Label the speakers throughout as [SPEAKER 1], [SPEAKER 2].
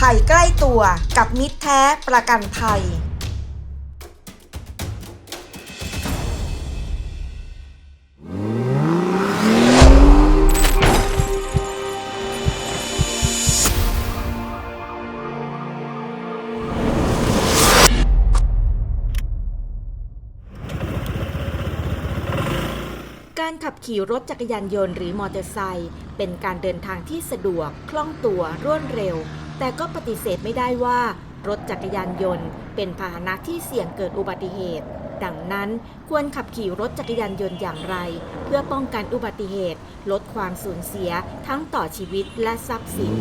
[SPEAKER 1] ภัยใกล้ตัวกับมิตรแท้ประกันภัย การขับขี่รถจักรยานยนต์หรือมอเตอร์ไซค์ เป็นการเดินทางที่สะดวกคล่องตัวรวดเร็ว แต่ก็ปฏิเสธไม่ได้ว่า รถจักรยานยนต์ เป็นพาหนะที่เสี่ยงเกิดอุบัติเหตุ ดังนั้นควรขับขี่รถจักรยานยนต์อย่างไร เพื่อป้องกันอุบัติเหตุ ลดความสูญเสียทั้งต่อชีวิตและทรัพย์สิน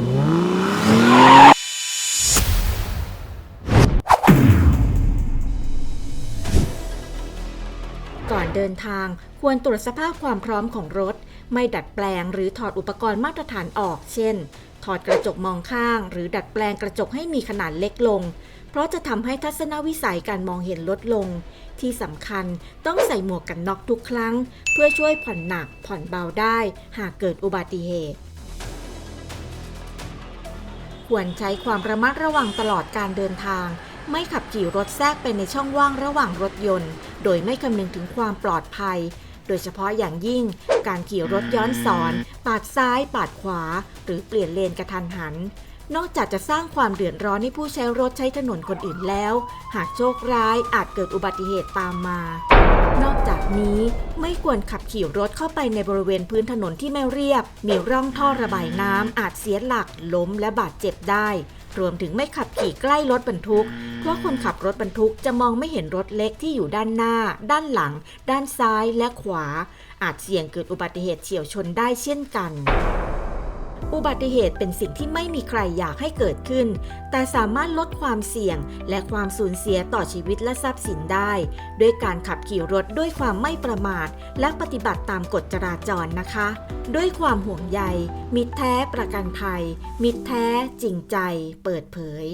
[SPEAKER 1] ก่อนเดินทางควรตรวจสภาพความพร้อมของรถ ไม่ดัดแปลงหรือถอดอุปกรณ์มาตรฐานออก เช่น ถอดกระจกมองข้าง หรือดัดแปลงกระจกให้มีขนาดเล็กลง เพราะจะทำให้ทัศนวิสัยการมองเห็นลดลง ที่สำคัญต้องใส่หมวกกันน็อกทุกครั้ง เพื่อช่วยผ่อนหนักผ่อนเบาได้ หากเกิดอุบัติเหตุควรใช้ความระมัดระวังตลอดการเดินทาง ไม่ขับขี่รถแทรกไปในช่องว่างระหว่างรถยนต์ โดยไม่คำนึงถึงความปลอดภัย โดยเฉพาะอย่างยิ่ง การขี่รถย้อนสอน ปาดซ้าย ปาดขวา หรือเปลี่ยนเลนกระทันหัน นอกจากจะสร้างความเดือดร้อนให้ผู้ใช้รถใช้ถนนคนอื่นแล้ว หากโชคร้ายอาจเกิดอุบัติเหตุตามมานอกจากนี้ไม่ควรขับขี่รถเข้าไปในบริเวณพื้นถนนที่ไม่เรียบ มีร่องท่อระบายน้ำอาจเสียหลักล้มและบาดเจ็บได้ รวมถึงไม่ขับขี่ใกล้รถบรรทุก เพราะคนขับรถบรรทุกจะมองไม่เห็นรถเล็กที่อยู่ด้านหน้า ด้านหลัง ด้านซ้ายและขวา อาจเสี่ยงเกิดอุบัติเหตุเฉียวชนได้เช่นกัน อุบัติเหตุเป็นสิ่งที่ไม่มีใครอยากให้เกิดขึ้น แต่สามารถลดความเสี่ยง และความสูญเสียต่อชีวิตและทรัพย์สินได้ ด้วยการขับขี่รถด้วยความไม่ประมาท และปฏิบัติตามกฎจราจรนะคะ ด้วยความห่วงใย มิตรแท้ประกันภัย มิตรแท้จริงใจ เปิดเผย